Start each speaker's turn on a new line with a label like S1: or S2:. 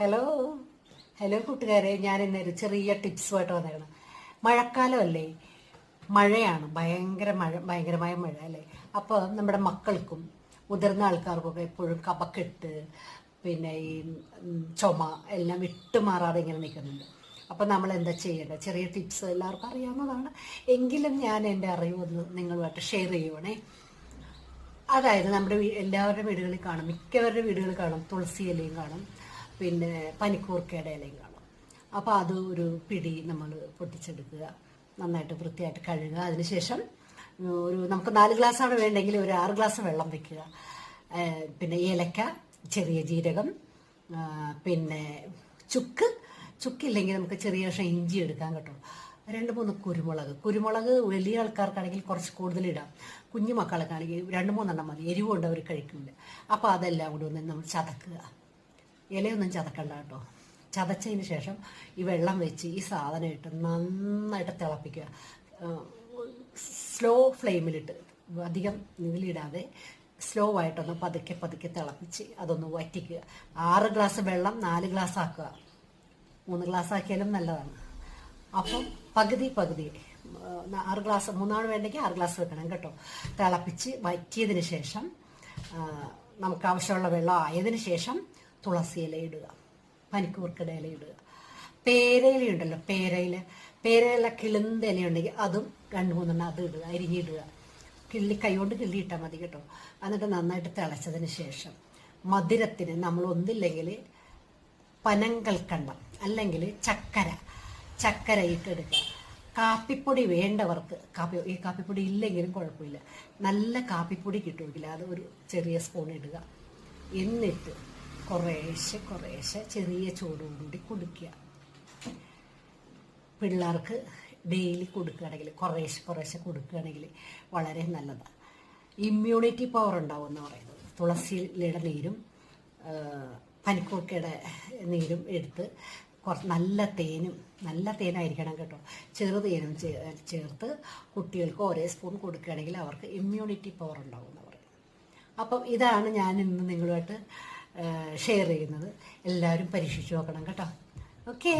S1: Hello hello കൂട്ടുകാരെ. ഞാൻ ഇന്നൊരു ചെറിയ ടിപ്സുമായിട്ട് വന്നേക്കണം. മഴക്കാലമല്ലേ? മഴയാണ്. ഭയങ്കര മഴ ഭയങ്കരമായ മഴ അല്ലേ? അപ്പോൾ നമ്മുടെ മക്കൾക്കും മുതിർന്ന ആൾക്കാർക്കൊക്കെ എപ്പോഴും കപക്കെട്ട് പിന്നെ ഈ ചുമ എല്ലാം വിട്ടുമാറാതെ ഇങ്ങനെ നിൽക്കുന്നുണ്ട്. അപ്പോൾ നമ്മൾ എന്താ ചെയ്യേണ്ടത്? ചെറിയ ടിപ്സ് എല്ലാവർക്കും അറിയാവുന്നതാണ്. എങ്കിലും ഞാൻ എന്റെ അറിവ് ഒന്ന് നിങ്ങളുമായിട്ട് ഷെയർ ചെയ്യുവാണേ. അതായത് നമ്മുടെ എല്ലാവരുടെ വീടുകളിൽ കാണും. മിക്കവരുടെ വീടുകളിൽ കാണും. തുളസി ഇലയും കാണും. പിന്നെ പനിക്കൂർക്കയുടെ ഇലയും കാണും. അപ്പോൾ അത് ഒരു പിടി നമ്മൾ പൊട്ടിച്ചെടുക്കുക നന്നായിട്ട് വൃത്തിയായിട്ട് കഴുകുക. അതിനുശേഷം ഒരു നമുക്ക് നാല് ഗ്ലാസ്സാണ് വേണ്ടെങ്കിൽ ഒരു ആറ് ഗ്ലാസ് വെള്ളം വെക്കുക. പിന്നെ ഏലക്ക ചെറിയ ജീരകം പിന്നെ ചുക്ക്. ചുക്കില്ലെങ്കിൽ നമുക്ക് ചെറിയ കഷ്ണം ഇഞ്ചി എടുക്കാൻ കേട്ടോ. രണ്ട് മൂന്ന് കുരുമുളക്. കുരുമുളക് വലിയ ആൾക്കാർക്കാണെങ്കിൽ കുറച്ച് കൂടുതൽ ഇടാം. കുഞ്ഞു മക്കൾക്കാണെങ്കിൽ രണ്ട് മൂന്നെണ്ണം മതി. എരിവുണ്ട് അവർ കഴിക്കില്ല. അപ്പോൾ അതെല്ലാം കൂടി ഒന്ന് നമ്മൾ ചതക്കുക. ഇലയൊന്നും ചതക്കണ്ട കേട്ടോ. ചതച്ചതിന് ശേഷം ഈ വെള്ളം വെച്ച് ഈ സാധനം ഇട്ട് നന്നായിട്ട് തിളപ്പിക്കുക. സ്ലോ ഫ്ലെയിമിലിട്ട് അധികം നീലിടാതെ സ്ലോ ആയിട്ടൊന്ന് പതുക്കെ പതുക്കെ തിളപ്പിച്ച് അതൊന്ന് വറ്റിക്കുക. ആറ് ഗ്ലാസ് വെള്ളം നാല് ഗ്ലാസ് ആക്കുക. മൂന്ന് ഗ്ലാസ് ആക്കിയാലും നല്ലതാണ്. അപ്പം പകുതി പകുതി ആറ് ഗ്ലാസ് മൂന്നാണ് വേണ്ടെങ്കിൽ ആറ് ഗ്ലാസ് വെക്കണം കേട്ടോ. തിളപ്പിച്ച് വറ്റിയതിന് ശേഷം നമുക്ക് ആവശ്യമുള്ള വെള്ളം ആയതിനു ശേഷം തുളസി ഇല ഇടുക പനിക്കൂർക്കട ഇല ഇടുക. പേരയില ഉണ്ടല്ലോ പേരയില. പേരയില കിളുന്ത ഇലയുണ്ടെങ്കിൽ അതും രണ്ട് മൂന്നെണ്ണം അത് ഇടുക അരിഞ്ഞിടുക കിള്ളി കൈകൊണ്ട് കിള്ളി ഇട്ടാൽ മതി കേട്ടോ. എന്നിട്ട് നന്നായിട്ട് തിളച്ചതിന് ശേഷം മധുരത്തിന് നമ്മൾ ഒന്നില്ലെങ്കിൽ പനങ്കൽക്കണ്ടം അല്ലെങ്കിൽ ചക്കര ചക്കര ഇട്ടെടുക്കുക കാപ്പിപ്പൊടി വേണ്ടവർക്ക് കാപ്പി ഈ കാപ്പിപ്പൊടി ഇല്ലെങ്കിലും കുഴപ്പമില്ല. നല്ല കാപ്പിപ്പൊടി കിട്ടുമെങ്കിൽ അത് ഒരു ചെറിയ സ്പൂൺ ഇടുക. എന്നിട്ട് കുറേശ്ശെ കുറേശ്ശെ ചെറിയ ചൂടോടുകൂടി കൊടുക്കുക. പിള്ളേർക്ക് ഡെയിലി കൊടുക്കുകയാണെങ്കിൽ കുറേശ്ശെ കുറേശ്ശെ കൊടുക്കുകയാണെങ്കിൽ വളരെ നല്ലതാണ് ഇമ്മ്യൂണിറ്റി പവർ ഉണ്ടാവും എന്ന് പറയുന്നത്. തുളസിയുടെ നീരും പനിക്കൂർക്കയുടെ നീരും എടുത്ത് കുറച്ച് നല്ല തേനും നല്ല തേനായിരിക്കണം കേട്ടോ. ചെറു തേനും ചേർത്ത് കുട്ടികൾക്ക് ഒരേ സ്പൂൺ കൊടുക്കുകയാണെങ്കിൽ അവർക്ക് ഇമ്മ്യൂണിറ്റി പവർ ഉണ്ടാവും എന്ന് പറയും. അപ്പം ഇതാണ് ഞാൻ ഇന്ന് നിങ്ങളുമായിട്ട് ഷെയർ ചെയ്യുന്നത്. എല്ലാവരും പരീക്ഷിച്ച് നോക്കണം കേട്ടോ. ഓക്കേ